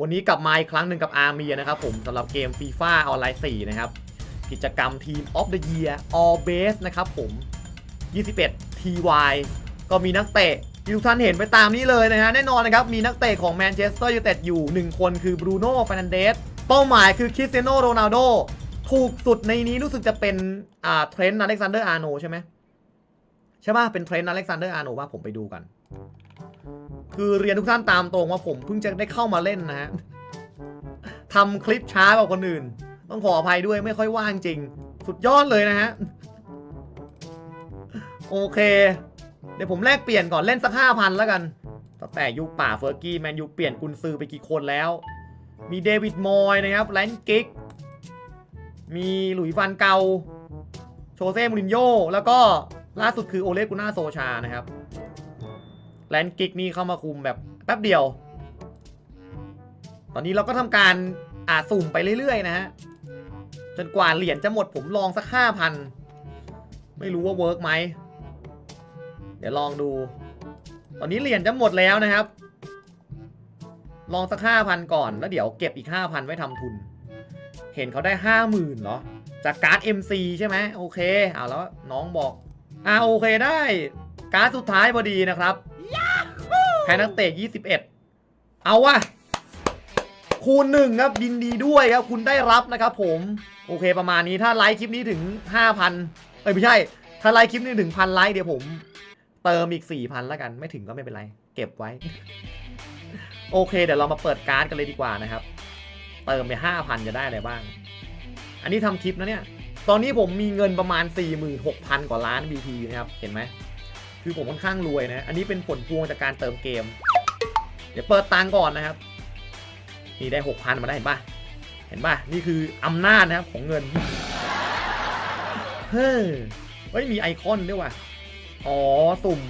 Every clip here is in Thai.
วันนี้กลับมาอีกครั้งหนึ่งกับอาร์เมียนะครับผมสำหรับเกมฟีฟ่าออนไลน์4นะครับ กิจกรรมทีม of the year all base นะครับผม 21 TY ก็มีนักเตะที่ทุกท่านเห็นไปตามนี้เลยนะฮะ แน่นอนนะครับ มีนักเตะของแมนเชสเตอร์ยูไนเต็ดอยู่ 1 คนคือบรูโน่ฟ r นันเดสเป้าหมายคือคริสเตียโนโรนัลโดถูกสุดในนี้รู้สึกจะเป็นอ่าเทรนต์อเล็กซานเดอร์อาร์โนใช่ไหมใช่ป่ะเป็นเทรนต์อเล็กซานเดอร์อาร์โนว่าผมไปดูกัน คือเรียนทุกท่านตามตรงว่าผมเพิ่งจะได้เข้ามาเล่นนะฮะทำคลิปช้ากว่าคนอื่น ต้องขออภัยด้วยไม่ค่อยว่างจริง สุดยอดเลยนะฮะ โอเค เดี๋ยวผมแลกเปลี่ยนก่อนเล่นสักห้าพันแล้วกันตั้งแต่ยุคป่าเฟอร์กี้แมนยูเปลี่ยนกุนซือไปกี่คนแล้ว มีเดวิดมอยนะครับแลนกิก มีหลุยฟันเกา โชเซ่มูรินโญ่แล้วก็ล่าสุดคือโอเลกุน่าโซชานะครับ แลนกิกนี่เข้ามาคุมแบบแป๊บเดียว ตอนนี้เราก็ทำการอาสุ่มไปเรื่อยๆนะฮะ จนกว่าเหรียญจะหมดผมลองสักห้าพันไม่รู้ว่าเวิร์กไหม เดี๋ยวลองดู ตอนนี้เหรียญจะหมดแล้วนะครับ ลองสักห้าพันก่อน แล้วเดี๋ยวเก็บอีกห้าพันไว้ทำทุน เห็นเขาได้ห้าหมื่นเหรอ จากการ์ด MC ใช่ไหมโอเคเอาแล้วน้องบอกอ่าโอเคได้ การ์ดสุดท้ายพอดีนะครับ แพ้นักเตะ 21 เอาวะคูณหนึ่งครับยินดีด้วยครับคุณได้รับนะครับผม โอเคประมาณนี้ถ้าไลค์คลิปนี้ถึง 5,000 เอ้ยไม่ใช่ ถ้าไลค์คลิปนี้ถึงพันไลค์เดี๋ยวผม เติมอีก 4,000 แล้วกัน ไม่ถึงก็ไม่เป็นไร เก็บไว้ โอเค เดี๋ยวเรามาเปิดการ์ดกันเลยดีกว่านะครับ เติมไป 5,000 จะได้อะไรบ้าง อันนี้ทำคลิปนะเนี่ย ตอนนี้ผมมีเงินประมาณ 46,000 กว่าล้าน BP นะครับ เห็นไหม คือผมค่อนข้างรวยนะ อันนี้เป็นผลพวงจากการเติมเกม เดี๋ยวเปิดตังก่อนนะครับ นี่ได้6,000มาได้เห็นป่ะ เห็นป่ะ นี่คืออำนาจนะครับของเงิน เฮ้ยเฮ้ยมีไอคอนด้วยว่ะ อ๋อ สุ่ม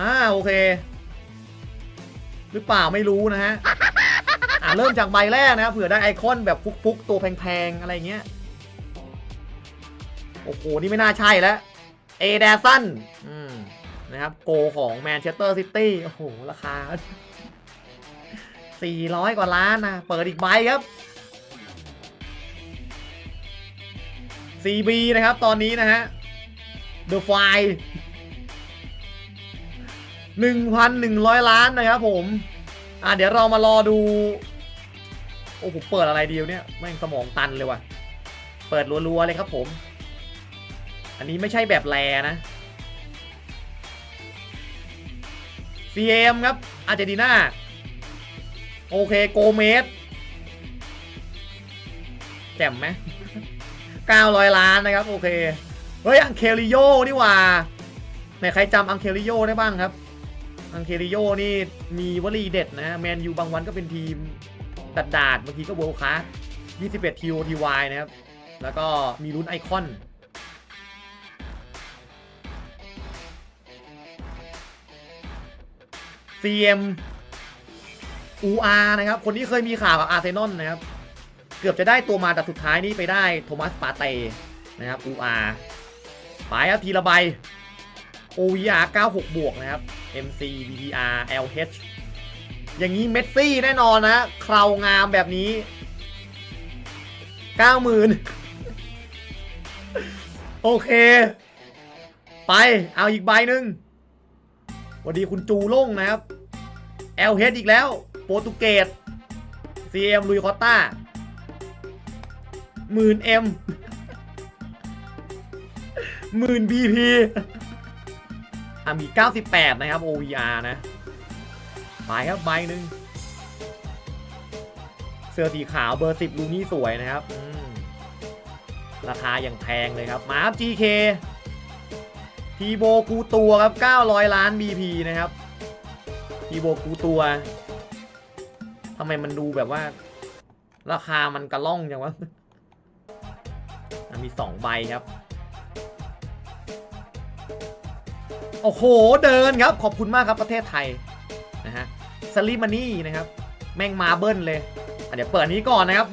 อ่าโอเค หรือเปล่าไม่รู้นะฮะ อ่าเริ่มจากใบแรกนะครับเผื่อได้ไอคอนแบบฟุกๆ ตัวแพงๆ อะไรเงี้ย โอ้โห นี่ไม่น่าใช่แล้ว เอเดสันนะครับ โกของแมนเชสเตอร์ซิตี้ โอ้โห ราคา 400 กว่าล้านนะ เปิดอีกใบครับ CB นะครับ ตอนนี้นะฮะ The File 1,100 ล้านนะครับผม อะ เดี๋ยวเรามารอดู โอ้ผมเปิดอะไรดีวเนี่ย แม่งสมองตันเลยว่ะ เปิดรัวๆเลยครับผม อันนี้ไม่ใช่แบบแรนะ CM ครับ อาร์เจนตินา โอเค โกเมสแจ่มไหม900 ล้านนะครับ โอเค เฮ้ย อังเคลิโยนี่ว่าไหนใครจำอังเคลิโยได้บ้างครับ อังเคลิโยนี่มีวลีเด็ดนะแมนยูบางวันก็เป็นทีมดัดดาดบางทีก็เวิลด์คลาส21 TOTY นะครับ แล้วก็มีลุ้นไอคอน CM UR นะครับ คนที่เคยมีข่าวกับอาร์เซนอลนะครับ เกือบจะได้ตัวมาแต่สุดท้ายนี่ไปได้โทมัสปาเตนะครับ UR ไปครับทีละใบ OVR 96 บวกนะครับ MC VDR LH อย่างนี้เมสซี่แน่นอนนะคราวงามแบบนี้ 90,000 โอเค ไปเอาอีกใบหนึ่ง วัสดีคุณจูโล่งนะครับ LH อีกแล้ว โปรตุเกส CM ลุยคอต้าหมื่น M หมื่น BP อะมี 98 นะครับ OVR นะไปครับใบหนึ่งเสื้อสีขาวเบอร์ 10 ลูนี่สวยนะครับราคาอย่างแพงเลยครับ มาครับ GK ทีโบกูตัวครับ 900 ล้าน BP นะครับ ทีโบกูตัวทำไมมันดูแบบว่า ราคามันกระล่องจังวะอะมี2ใบครับ โอ้โห เดินครับ ขอบคุณมากครับประเทศไทย นะฮะสลิมานี่นะครับ แม่งมาเบิ้ลเลย เดี๋ยวเปิดนี้ก่อนนะครับ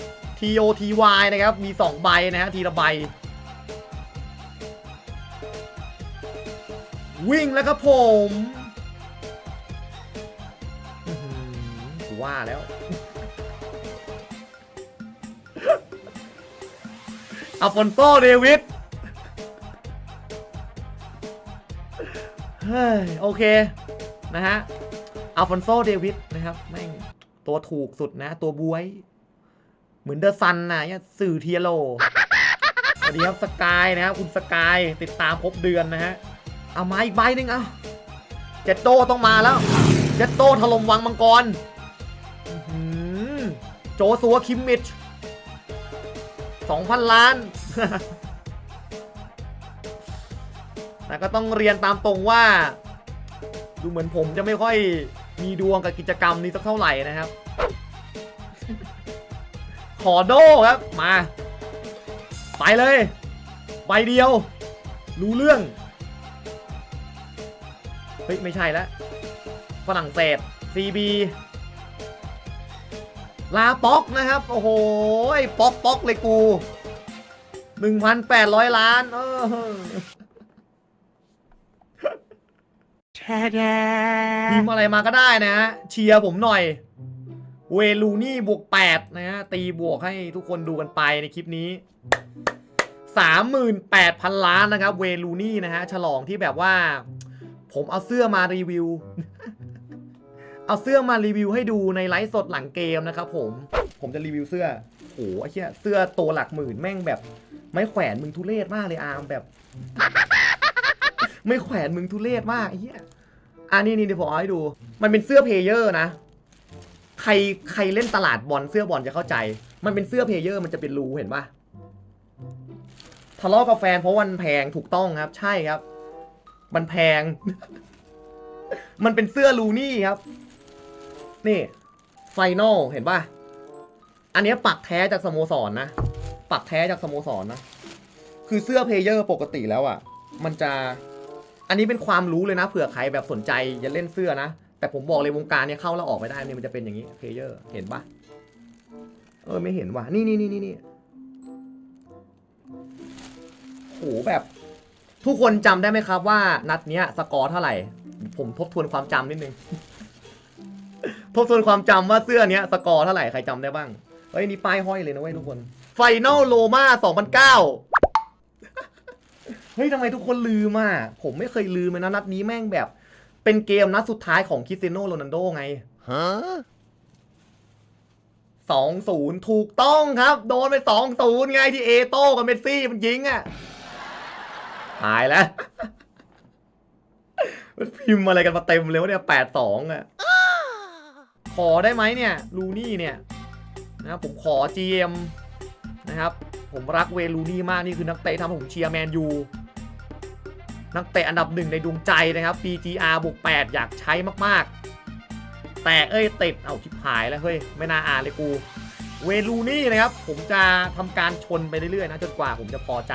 21 TOTY นะครับ มี 2 ใบนะฮะทีละใบ วิ่งแล้วครับผมว่าแล้ว อัลฟอนโซเดวิดเฮ้ยโอเค นะฮะ อัลฟอนโซเดวิดนะครับ แม่ง ตัวถูกสุดนะ ตัวบวย เหมือนเดอะซันนะย่ยสื่อเทียโล สวัสดีครับ สกายนะครับ คุณสกาย ติดตามครบเดือนนะฮะ เอามาอีกใบหนึ่งเอาเจ็ดโตต้องมาแล้ว เจ็ดโตถล่มวังมังกรโจสัวคิมมิชสองพันล้าน แต่ก็ต้องเรียนตามตรงว่า ดูเหมือนผมจะไม่ค่อยมีดวงกับกิจกรรมนี้สักเท่าไหร่นะครับ ขอโดครับ มา ไปเลย ใบเดียว รู้เรื่อง ฮ้ย ไม่ใช่แล้วฝรั่งเศส CB ลาป๊อกนะครับ โอ้โหป๊อกป๊อกเลยกู 1,800 ล้านเออพิมอะไรมาก็ได้นะฮะเชียร์ผมหน่อย เวลูนี่บวก 8 นะฮะ ตีบวกให้ทุกคนดูกันไปในคลิปนี้ 38,000 ล้านนะครับ เวลูนี่นะฮะ ฉลองที่แบบว่า ผมเอาเสื้อมารีวิว เอาเสื้อมารีวิวให้ดูในไลฟ์สดหลังเกมนะครับผม ผมจะรีวิวเสื้อ โอ้โหไอ้เหี้ยเสื้อตัวหลักหมื่นแม่งแบบ ไม่แขวนมึงทุเรศมากเลยอาร์มแบบ ไม่แขวนมึงทุเรศมากไอ้เหี้ยอ่านี่นี่เดี๋ยวผมเอาให้ดู มันเป็นเสื้อเพลเยอร์นะ ใครใครเล่นตลาดบอลเสื้อบอลจะเข้าใจ มันเป็นเสื้อเพลเยอร์มันจะเป็นรูเห็นปะทะเลาะกับแฟนเพราะวันแพงถูกต้องครับ ใช่ครับ มันแพง มันเป็นเสื้อลูนี่ครับ นี่ไฟนอลเห็นป่ะ อันนี้ปักแท้จากสโมสรนะปักแท้จากสโมสรนะ คือเสื้อเพลเยอร์ปกติแล้วอะ มันจะ อันนี้เป็นความรู้เลยนะ เผื่อใครแบบสนใจจะเล่นเสื้อนะ แต่ผมบอกเลยวงการเนี้ยเข้าแล้วออกไม่ได้เนี่ยมันจะเป็นอย่างนี้เพลเยอร์ เห็นป่ะ เออไม่เห็นว่ะ นี่นี่นี่นี่นี่โหแบบ ทุกคนจำได้ไหมครับว่านัดเนี้ยสกอร์เท่าไหร่ ผมทบทวนความจำนิดนึง ทบทวนความจำว่าเสื้อเนี้ยสกอร์เท่าไหร่ใครจำได้บ้างเฮ้ยนี่ป้ายห้อยเลยนะเว้ยทุกคนไฟนอลโลมา2009 เฮ้ยทำไมทุกคนลืมอะผมไม่เคยลืมเลยนะนัดนี้แม่งแบบ เป็นเกมนัดสุดท้ายของคริสเตียโนโรนัลโดไงสองศูนย์ถูกต้องครับ โดนไปสองศูนย์ไงที่เอโต้กับเมสซี่มันยิงอะ หายแล้วมันพิมพ์อะไรกันมาเต็มเลยวะเนี่ยแปดสองอะขอได้ไหมเนี่ยลูนี่เนี่ยนะครับผมขอ GM นะครับผมรักเวลูนี่มากนี่คือนักเตะทำผมเชียร์แมนยูนักเตะอันดับหนึ่งในดวงใจนะครับ PGR บวก8อยากใช้มากๆ แต่เอ้ยติดเอาชิบหายแล้วเฮ้ยไม่น่าอ่านเลยกู เวลูนี่นะครับ ผมจะทำการชนไปเรื่อยๆนะจนกว่าผมจะพอใจ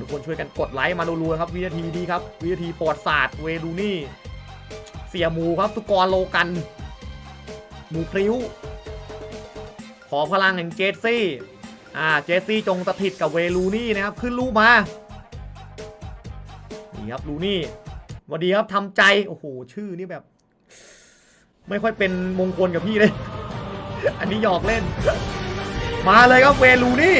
ทุกคนช่วยกันกดไลค์มารัวๆครับวินาทีดีครับวินาทีประวัติศาสตร์เวลูนี่ เสียหมูครับสุกรโลกัน หมูพริ้ว ขอพลังแห่งเจสซี่อ่าเจสซี่จงสถิตกับเวลูนี่นะครับขึ้นรูปมานี่ครับลูนี่สวัสดีครับทำใจโอ้โหชื่อนี่แบบ ไม่ค่อยเป็นมงคลกับพี่เลย อันนี้หยอกเล่น มาเลยครับเวลูนี่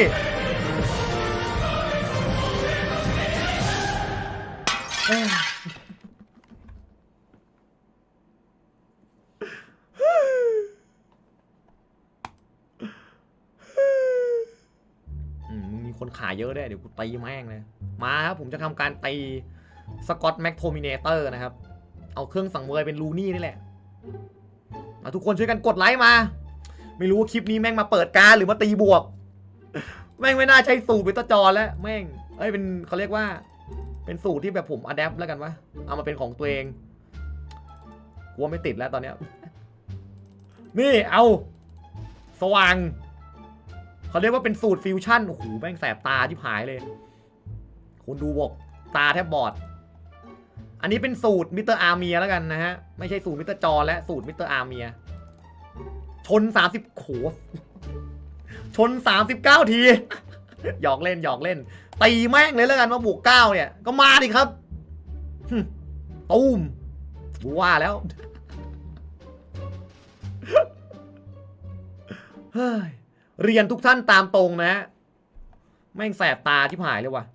อืมมึงมีคนขายเยอะด้วยเดี๋ยวกูตีแม่งเลย มาครับผมจะทำการตีสกอตแม็กโทมิเนเตอร์นะครับ เอาเครื่องสังเวยเป็นลูนี่นี่แหละมาทุกคนช่วยกันกดไลค์มา ไม่รู้ว่าคลิปนี้แม่งมาเปิดการหรือมาตีบวก แม่งไม่น่าใช่สูตรเป็นตจอแล้ว แม่งเอ้ยเป็นเขาเรียกว่า เป็นสูตรที่แบบผมอัดแอปแล้วกันวะเอามาเป็นของตัวเองกลัวไม่ติดแล้วตอนเนี้ยนี่เอา สว่างเขาเรียกว่าเป็นสูตรฟิวชั่นโอ้โหแม่งแสบตาที่หายเลย คุณดูบอกตาแทบบอด อันนี้เป็นสูตรมิสเตอร์อาร์เมียแล้วกันนะฮะ ไม่ใช่สูตรมิสเตอร์จอและสูตรมิสเตอร์อาร์เมีย ชนสามสิบโขชนสามสิบเก้าที หยอกเล่นหยอกเล่น ตีแม่งเลยแล้วกันมาบวกเก้าเนี่ย ก็มาดิครับตูมบูว่าแล้วเฮ้ยเรียนทุกท่านตามตรงนะ แม่งแสบตาที่หายเลยว่ะ